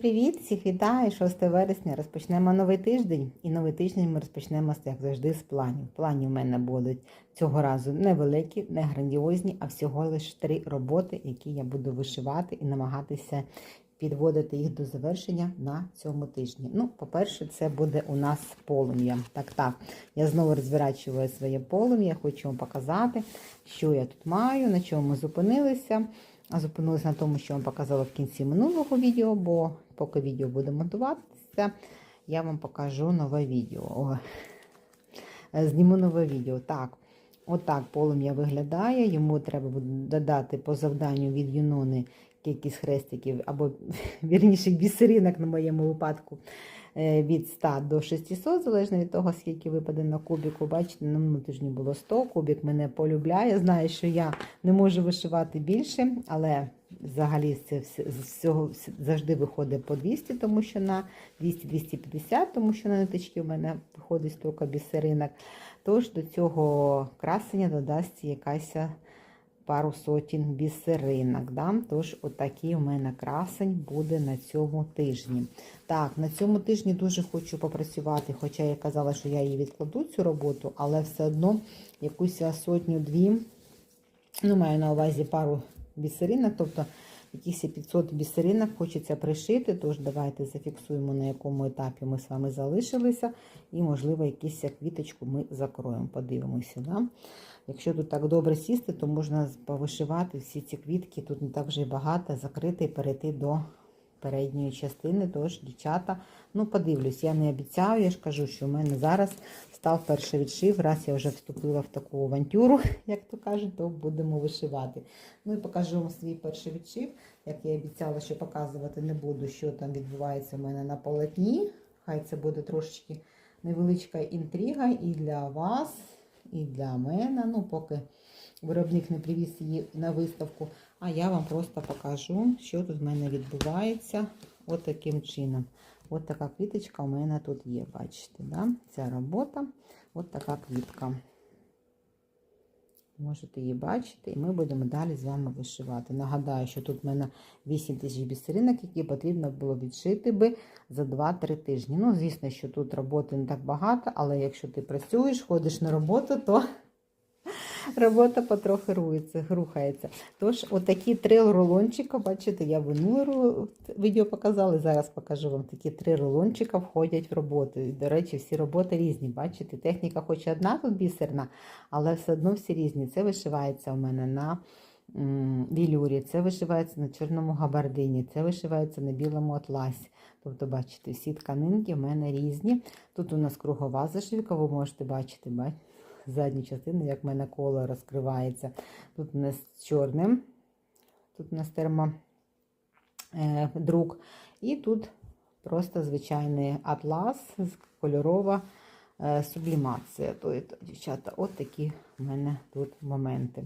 Привіт! Всіх вітаю! 6 вересня розпочнемо новий тиждень. І новий тиждень ми розпочнемо, як завжди, з планів. Плані в мене будуть цього разу невеликі, не грандіозні, а всього лише три роботи, які я буду вишивати і намагатися підводити їх до завершення на цьому тижні. Ну, по-перше, це буде у нас полум'я. Так, так, я знову розворачую своє полум'я, хочу вам показати, що я тут маю, на чому зупинилися. Зупинилися на тому, що вам показала в кінці минулого відео, бо поки відео буде монтуватися, я вам покажу нове відео. Зніму нове відео. Так, отак полум'я виглядає. Йому треба додати по завданню від Юнони кількість хрестиків, або вірніше бісеринок на моєму випадку. Від 100 до 600, залежно від того, скільки випаде на кубіку. Бачите, на минулому тижні було 100, кубік мене полюбляє. Знає, що я не можу вишивати більше, але взагалі це всього завжди виходить по 200, тому що на 200-250, тому що на ниточки в мене виходить стільки бісеринок. Тож до цього красення додасться якась пару сотень бісеринок. Да? Тож, отакий у мене красень буде на цьому тижні. Так, на цьому тижні дуже хочу попрацювати, хоча я казала, що я її відкладу цю роботу, але все одно якусь сотню-дві, ну, маю на увазі пару бісеринок, тобто якісь 500 бісеринок хочеться пришити, тож давайте зафіксуємо, на якому етапі ми з вами залишилися, і, можливо, якусь квіточку ми закроємо. Подивимося. Да? Якщо тут так добре сісти, то можна повишивати всі ці квітки, тут не так вже багато, закрити і перейти до передньої частини. Тож, дівчата, ну подивлюсь, я не обіцяю, я ж кажу, що в мене зараз став перший відшив. Раз я вже вступила в таку авантюру, як то кажуть, то будемо вишивати. Ну і покажу вам свій перший відшив. Як я обіцяла, що показувати не буду, що там відбувається в мене на полотні. Хай це буде трошечки невеличка інтрига і для вас і для мене. Ну, поки виробник не привіз її на виставку. А я вам просто покажу, що тут в мене відбувається от таким чином. От така квіточка у мене тут є, бачите, да? ця робота, от така квітка. Можете її бачити, і ми будемо далі з вами вишивати. Нагадаю, що тут в мене 8 тисяч бісеринок, які потрібно було відшити би за 2-3 тижні. Ну, звісно, що тут роботи не так багато, але якщо ти працюєш, ходиш на роботу, то робота потрохи рується, рухається. Тож, отакі три рулончика, бачите, я минуле відео показала, зараз покажу вам такі три рулончика входять в роботу. І, до речі, всі роботи різні. Бачите, техніка хоч одна тут бісерна, але все одно всі різні. Це вишивається у мене на вілюрі, це вишивається на чорному габардині, це вишивається на білому атласі. Тобто, бачите, всі тканинки в мене різні. Тут у нас кругова зашивка, ви можете бачити, бачите задню частину, як в мене коло розкривається. Тут у нас чорним, тут у нас термодрук. І тут просто звичайний атлас, кольорова е, сублімація. Тобто, дівчата, от такі в мене тут моменти.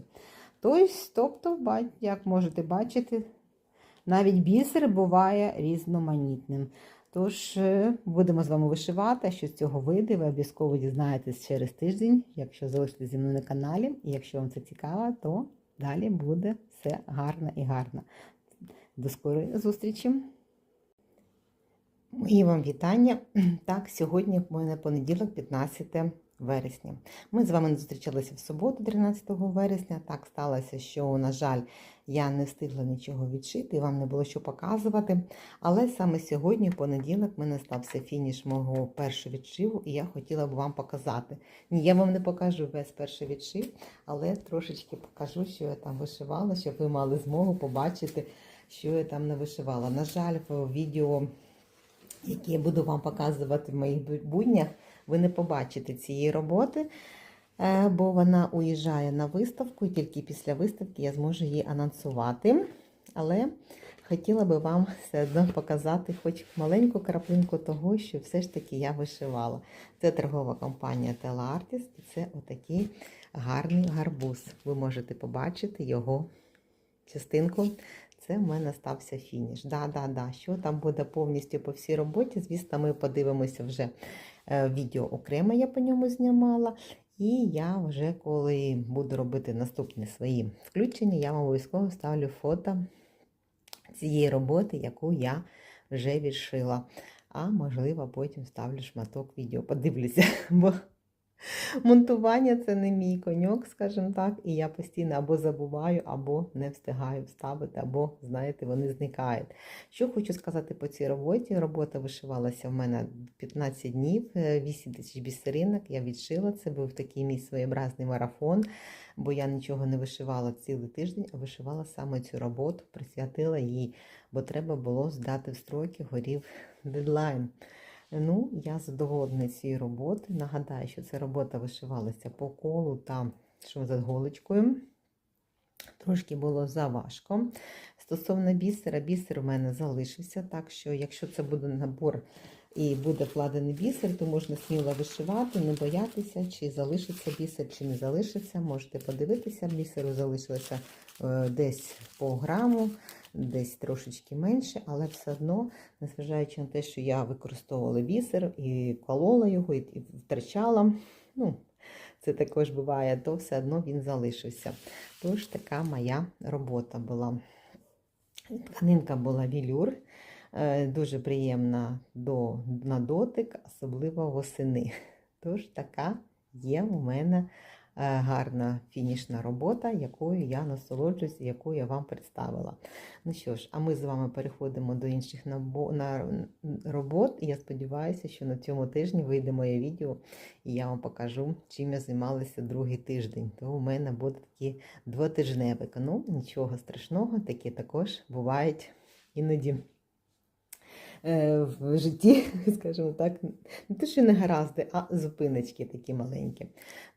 Тобто, як можете бачити, навіть бісер буває різноманітним. Тож, е, будемо з вами вишивати, що з цього вийде, ви обов'язково дізнаєтесь через тиждень, якщо залишитесь зі мною на каналі. І якщо вам це цікаво, то далі буде все гарно і гарно. До скорої зустрічі! Мої вам вітання. Так, сьогодні в мене понеділок, 15 вересня. Ми з вами не зустрічалися в суботу, 13 вересня. Так сталося, що, на жаль, я не встигла нічого відшити, вам не було що показувати. Але саме сьогодні, в понеділок, мене стався фініш мого першого відшиву, і я хотіла б вам показати. Ні, я вам не покажу весь перший відшив, але трошечки покажу, що я там вишивала, щоб ви мали змогу побачити, що я там не вишивала. На жаль, в відео, яке я буду вам показувати в моїх буднях, ви не побачите цієї роботи. Е, бо вона уїжджає на виставку, і тільки після виставки я зможу її анонсувати. Але хотіла би вам все одно показати хоч маленьку краплинку того, що все ж таки я вишивала. Це торгова компанія Artist, і це отакий гарний гарбуз. Ви можете побачити його частинку. Це в мене стався фініш. Да-да-да, Що там буде повністю по всій роботі? Звісно, ми подивимося вже е, відео окремо, я по ньому знімала. І я вже, коли буду робити наступні свої включення, я вам обов'язково ставлю фото цієї роботи, яку я вже відшила. А можливо, потім ставлю шматок відео. Подивлюся, бо монтування це не мій коньок, скажімо так, і я постійно або забуваю, або не встигаю вставити, або, знаєте, вони зникають. Що хочу сказати по цій роботі. Робота вишивалася в мене 15 днів, е, 8 тисяч бісеринок. Я відшила. Це був такий мій своєобразний марафон, бо я нічого не вишивала цілий тиждень, а вишивала саме цю роботу, присвятила їй, бо треба було здати в строки, горів дедлайн. Ну, я задоволена цією роботою. Нагадаю, що ця робота вишивалася по колу та що за голочкою. Трошки було заважко. Стосовно бісера, бісер у мене залишився, так що, якщо це буде набор і буде вкладений бісер, то можна сміло вишивати, не боятися, чи залишиться бісер, чи не залишиться. Можете подивитися, бісеру залишилося е, десь по граму, десь трошечки менше, але все одно, незважаючи на те, що я використовувала бісер і колола його, і, втрачала. Ну, це також буває, то все одно він залишився. Тож така моя робота була. Тканинка була вілюр, е, дуже приємна до, на дотик, особливо восени. Тож така є у мене гарна фінішна робота, якою я насолоджуюсь, яку я вам представила. Ну що ж, а ми з вами переходимо до інших робот. І я сподіваюся, що на цьому тижні вийде моє відео, і я вам покажу, чим я займалася другий тиждень. То у мене буде такі двотижневик. Ну, нічого страшного, такі також бувають іноді. Е, В житті, скажімо так, не те, що не гаразди, а зупиночки такі маленькі.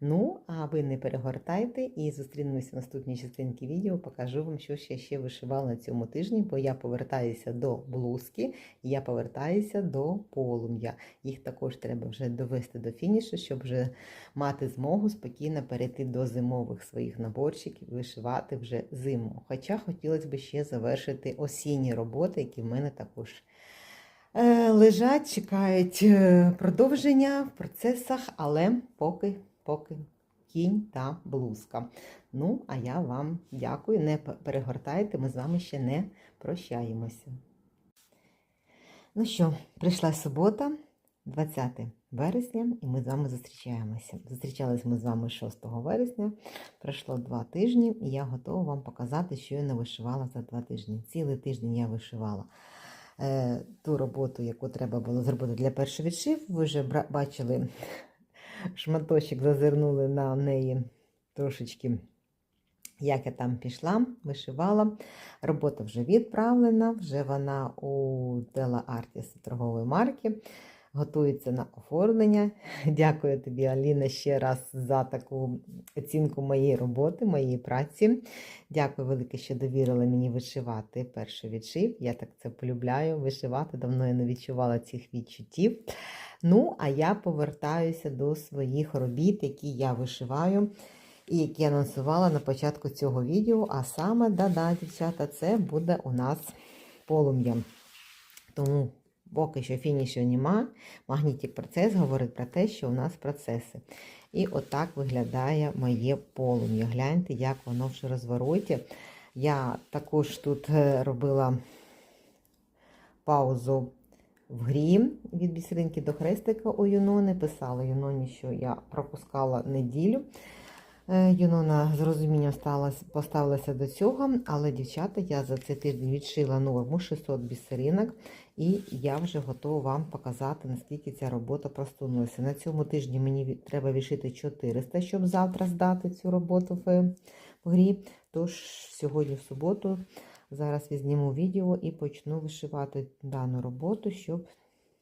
Ну, а ви не перегортайте і зустрінемося в наступній частинці відео. Покажу вам, що я ще вишивала на цьому тижні, бо я повертаюся до блузки, я повертаюся до полум'я. Їх також треба вже довести до фінішу, щоб вже мати змогу спокійно перейти до зимових своїх наборчиків, вишивати вже зиму. Хоча хотілося б ще завершити осінні роботи, які в мене також лежать, чекають е, продовження в процесах, але поки, поки кінь та блузка. Ну, а я вам дякую. Не перегортайте, ми з вами ще не прощаємося. Ну що, прийшла субота, 20 вересня, і ми з вами зустрічаємося. Зустрічались ми з вами 6 вересня. Пройшло два тижні, і я готова вам показати, що я не вишивала за два тижні. Цілий тиждень я вишивала е, ту роботу, яку треба було зробити для першого відшив. Ви вже бачили шматочок, зазирнули на неї трошечки. Як я там пішла, вишивала. Робота вже відправлена, вже вона у Тела Артіс торгової марки. Готується на оформлення. Дякую тобі, Аліна, ще раз за таку оцінку моєї роботи, моєї праці. Дякую велике, що довірила мені вишивати перший відшив. Я так це полюбляю вишивати. Давно я не відчувала цих відчуттів. Ну, а я повертаюся до своїх робіт, які я вишиваю і які анонсувала на початку цього відео. А саме, да-да, дівчата, це буде у нас полум'я. Тому поки що фінішів нема. Магнітик процес говорить про те, що у нас процеси. І отак виглядає моє полум'я. Гляньте, як воно в розвороті. Я також тут е, робила паузу в грі від бісеринки до хрестика у Юнони. Писала Юноні, що я пропускала неділю. Е, Юнона з розумінням поставилася до цього, але, дівчата, я за цей тиждень відшила норму 600 бісеринок, і я вже готова вам показати, наскільки ця робота просунулася. На цьому тижні мені треба відшити 400, щоб завтра здати цю роботу в, в грі. Тож сьогодні в суботу зараз візніму відео і почну вишивати дану роботу, щоб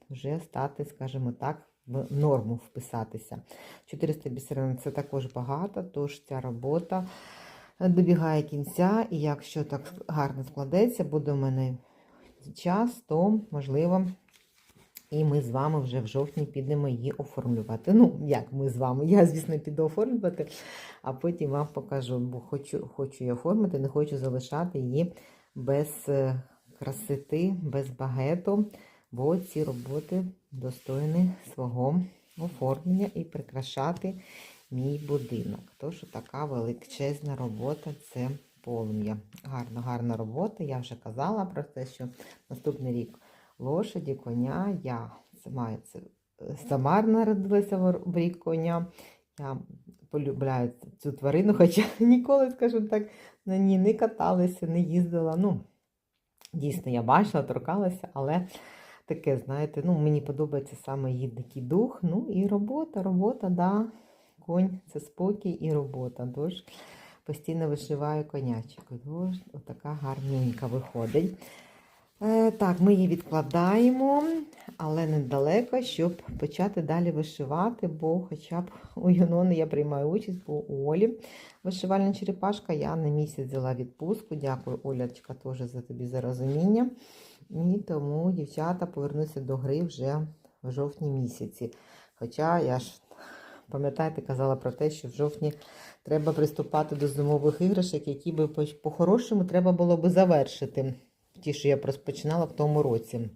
вже стати, скажімо так, в норму вписатися. 400 бісерин це також багато, тож ця робота добігає кінця, і якщо так гарно складеться, буде у мене час, то можливо. І ми з вами вже в жовтні підемо її оформлювати. Ну, як ми з вами? Я, звісно, піду оформлювати, а потім вам покажу, бо хочу, хочу її оформити, не хочу залишати її без е, красоти, без багету, бо ці роботи достойні свого оформлення і прикрашати мій будинок. Тож така величезна робота це полум'я. Гарна, гарна робота. Я вже казала про те, що наступний рік лошаді, коня. Я сама, сама народилася в рік коня. Я полюбляю цю тварину, хоча ніколи, скажімо так, на ній не каталася, не їздила. Ну, дійсно, я бачила, торкалася, але таке, знаєте, ну, мені подобається саме її дух. Ну і робота, робота, да. Конь це спокій і робота. Тож постійно вишиваю конячок. Тож отака гарненька виходить. Е, так, ми її відкладаємо, але недалеко, щоб почати далі вишивати, бо хоча б у Юнони я приймаю участь, бо у Олі вишивальна черепашка. Я на місяць взяла відпустку. Дякую, Олячка, теж за тобі за розуміння. І тому дівчата повернуться до гри вже в жовтні місяці. Хоча я ж пам'ятаєте, казала про те, що в жовтні треба приступати до зимових іграшок, які би по- по-хорошому треба було би завершити. Ті, що я розпочинала в тому році,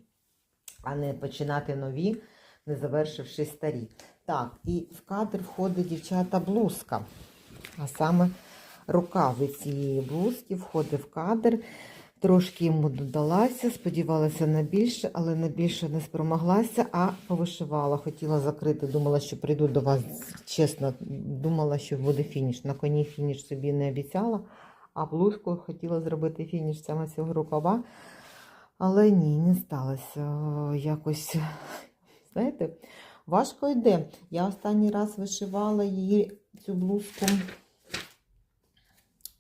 а не починати нові, не завершивши старі. Так, і в кадр входить дівчата блузка. А саме рукави цієї блузки входить в кадр. Трошки йому додалася, сподівалася на більше, але на більше не спромоглася, а повишивала. Хотіла закрити, думала, що прийду до вас, чесно, думала, що буде фініш. На коні фініш собі не обіцяла, а блузку хотіла зробити фініш саме цього рукава. Але ні, не сталося. Якось, знаєте, важко йде. Я останній раз вишивала її цю блузку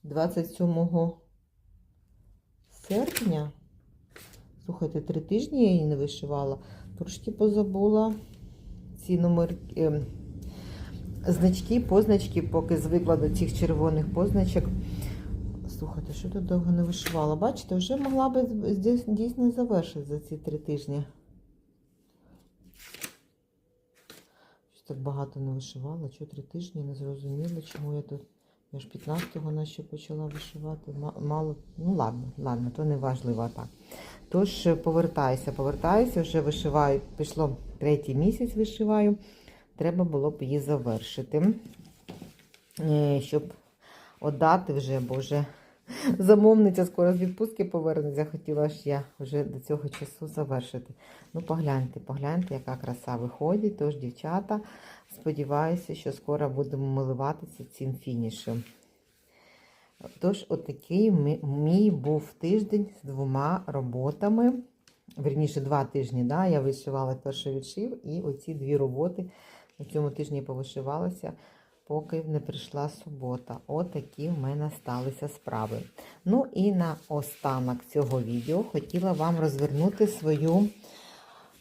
27 серпня. Слухайте, три тижні я її не вишивала. Трошки позабула ці номерки, ем, значки, позначки, поки звикла до цих червоних позначок. Слухайте, що тут довго не вишивала? Бачите, вже могла би дійсно завершити за ці три тижні. Щось так багато не вишивала. Чого три тижні? Не зрозуміла, чому я тут. Я ж 15-го наче почала вишивати. Мало. Ну ладно, ладно, то не важливо так. Тож е, повертаюся, повертаюся, вже вишиваю. Пішло третій місяць вишиваю. Треба було б її завершити. Е, Щоб отдати вже, бо вже замовниця скоро з відпустки повернеться. Хотіла ж я вже до цього часу завершити. Ну, погляньте, погляньте, яка краса виходить. Тож, дівчата, сподіваюся, що скоро будемо милуватися цим фінішем. Тож, отакий мій був тиждень з двома роботами. Верніше, два тижні. Да? Я вишивала перший відшив, і оці дві роботи на цьому тижні повишивалася, поки не прийшла субота. Отакі в мене сталися справи. Ну і на останок цього відео хотіла вам розвернути свою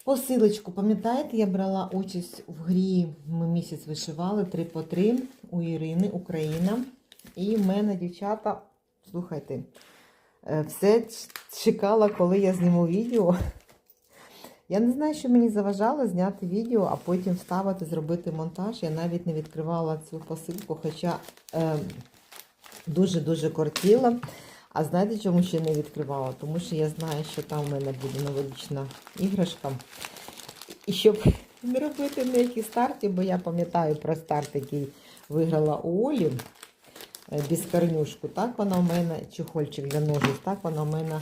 посилочку. Пам'ятаєте, я брала участь в грі, ми місяць вишивали 3 по 3 у Ірини, Україна. І в мене дівчата, слухайте, е, все чекала, коли я зніму відео. Я не знаю, що мені заважало зняти відео, а потім вставити, зробити монтаж. Я навіть не відкривала цю посилку, хоча е, дуже-дуже кортіла. А знаєте, чому ще не відкривала? Тому що я знаю, що там в мене буде новорічна іграшка. І щоб не робити ніякі старти, бо я пам'ятаю про старт, який виграла у Олі е, біскарнюшку. Так вона в мене, чехольчик для ножиць, так вона в мене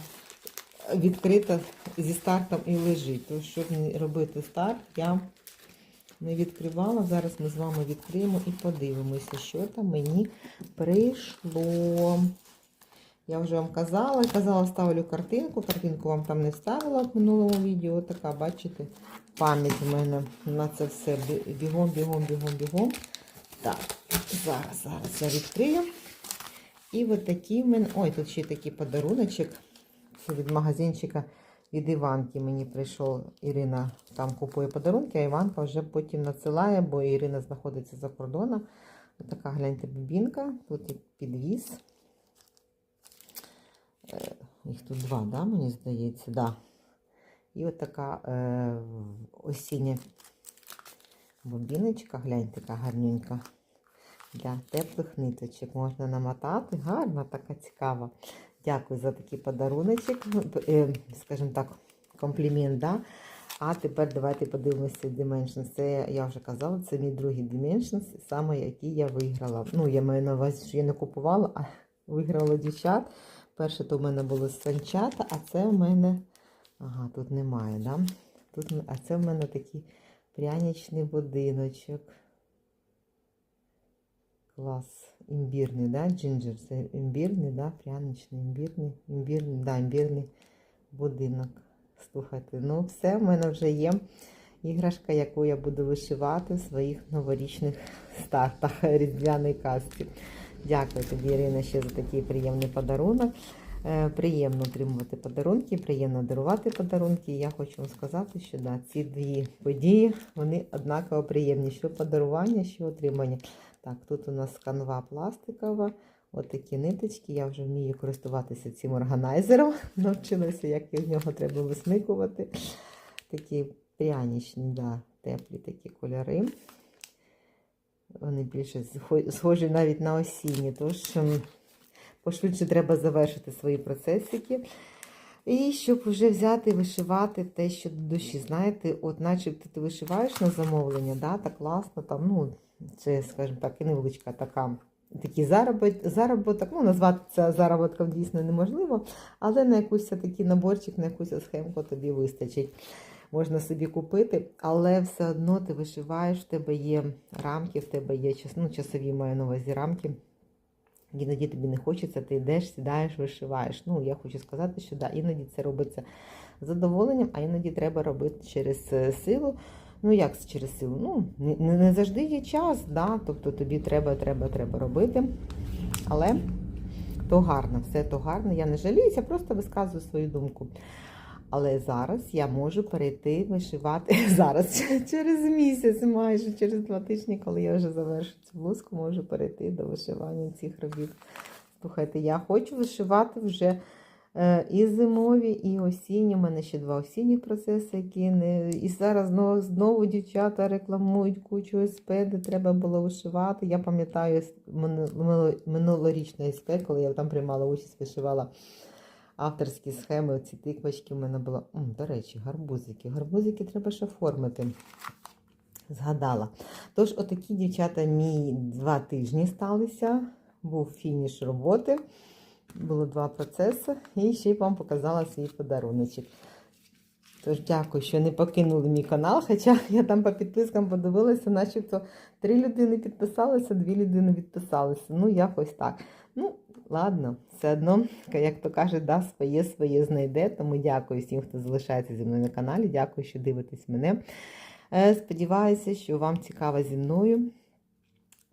відкрита зі стартом і лежить. Тож, щоб не робити старт, я не відкривала. Зараз ми з вами відкриємо і подивимося, що там мені прийшло. Я вже вам казала, казала, ставлю картинку. Картинку вам там не ставила в минулому відео. Така, бачите, пам'ять в мене на це все. Бігом, бігом, бігом, бігом. Так, зараз, зараз я відкрию. І от такі в мене. Ой, тут ще такий подаруночок. Це від магазинчика від Іванки мені прийшов. Ірина там купує подарунки, а Іванка вже потім надсилає, бо Ірина знаходиться за кордоном. Ось така, гляньте, бібінка. Тут підвіз. Е, Їх тут два, да, мені здається, да. І от така е, осіння бобіночка, гляньте, така гарненька. Для теплих ниточок можна намотати. Гарна, така цікава. Дякую за такий подаруночок. Е, Скажімо так, комплімент, да? А тепер давайте подивимося Dimensions. Це я вже казала, це мій другий Dimensions, саме який я виграла. Ну, я маю на увазі, що я не купувала, а виграла дівчат. Перше то в мене було санчата, а це в мене Ага, тут немає, да? Тут, а це в мене такий пряничний будиночок. Клас. Імбірний, да? Джинджер. Це імбірний, да? Пряничний, імбірний. Імбірний, да, імбірний будинок. Слухайте, ну все, в мене вже є іграшка, яку я буду вишивати в своїх новорічних стартах різдвяної казки. Дякую тобі, Ірина, ще за такий приємний подарунок. Е, Приємно отримувати подарунки, приємно дарувати подарунки. І я хочу вам сказати, що да, ці дві події вони однаково приємні. Що подарування, що отримання. Так, тут у нас канва пластикова, отакі ниточки. Я вже вмію користуватися цим органайзером. Навчилася, як в нього треба висмикувати. Такі прянічні, да, теплі такі кольори. Вони більше схожі навіть на осінні. Тож ем, пошвидше треба завершити свої процесики. І щоб вже взяти і вишивати те, що до душі. Знаєте, от начебто ти вишиваєш на замовлення, да, так класно, там, ну, це, скажімо так, і невеличка така. Такий заробот, заробіток, ну назвати це заробітком дійсно неможливо, але на якийсь такий наборчик, на якусь схемку тобі вистачить. Можна собі купити, але все одно ти вишиваєш, в тебе є рамки, в тебе є час, ну, часові маю на увазі рамки. Іноді тобі не хочеться, ти йдеш, сідаєш, вишиваєш. Ну, я хочу сказати, що да, іноді це робиться з задоволенням, а іноді треба робити через е, силу. Ну, як через силу? Ну, не, не завжди є час, да? тобто тобі треба, треба, треба робити. Але то гарно, все то гарно. Я не жаліюся, просто висказую свою думку. Але зараз я можу перейти вишивати зараз через місяць, майже через два тижні, коли я вже завершу цю блузку, можу перейти до вишивання цих робіт. Слухайте, я хочу вишивати вже е, і зимові, і осінні. У мене ще два осінні процеси, які не. І зараз знову, знову дівчата рекламують кучу СП, де треба було вишивати. Я пам'ятаю с- мину- минуло- минулорічне СП, коли я там приймала участь, вишивала авторські схеми, ці тиквочки в мене було. М, до речі, гарбузики. Гарбузики треба ще оформити. Згадала. Тож, отакі дівчата мій два тижні сталися. Був фініш роботи. Було два процеси. І ще й вам показала свій подаруночок. Тож дякую, що не покинули мій канал. Хоча я там по підпискам подивилася, начебто три людини підписалися, дві людини відписалися. Ну, якось так. Ну, ладно, все одно, як то кажуть, да, своє своє знайде. Тому дякую всім, хто залишається зі мною на каналі. Дякую, що дивитесь мене. Е, Сподіваюся, що вам цікаво зі мною.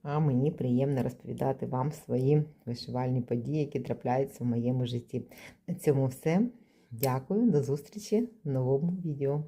А мені приємно розповідати вам свої вишивальні події, які трапляються в моєму житті. На цьому все. Дякую, до зустрічі в новому відео.